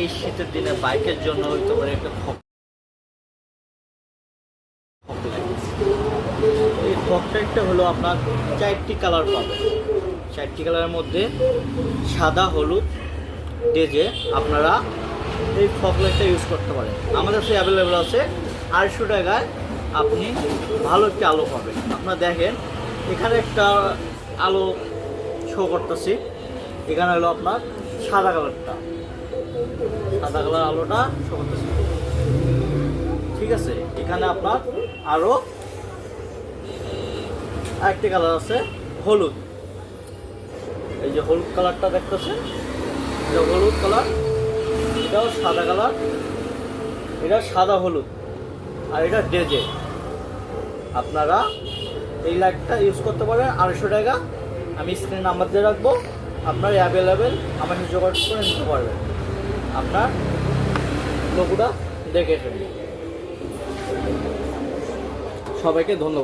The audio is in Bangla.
এই শীতের দিনে বাইকের জন্য হইতে পারে একটা এই ফক লাইটটা হলো আপনার চারটি কালার পাবেন চারটি কালারের মধ্যে সাদা, হলুদ ডেজে আপনারা এই ফক লাইটটা ইউজ করতে পারেন। আমাদের কাছে অ্যাভেলেবেল আছে। আড়াইশো টাকায় আপনি ভালো একটি আলো পাবেন। আপনারা দেখেন, এখানে একটা আলো শো করতেছি। এখানে হলো আপনার সাদা কালারটা। সাদা কালার আলোটা করতেছি ঠিক আছে, এখানে আপনার আরও আরেকটি কালার আছে, হলুদ। এই যে হলুদ কালারটা দেখতেছেন? এটা হলুদ কালার, এটাও সাদা কালার, এটা সাদা হলুদ, আর এটা ডেজে। আপনারা এই লাইটটা ইউজ করতে পারেন আড়াইশো টাকা। আমি স্ক্রিন নাম্বার দিয়ে রাখব। আপনার অ্যাভেলেবেল আমাকে যোগাযোগ করে নিতে পারবেন। আপনার লোকটা দেখে ফেলুন। সবাইকে ধন্যবাদ।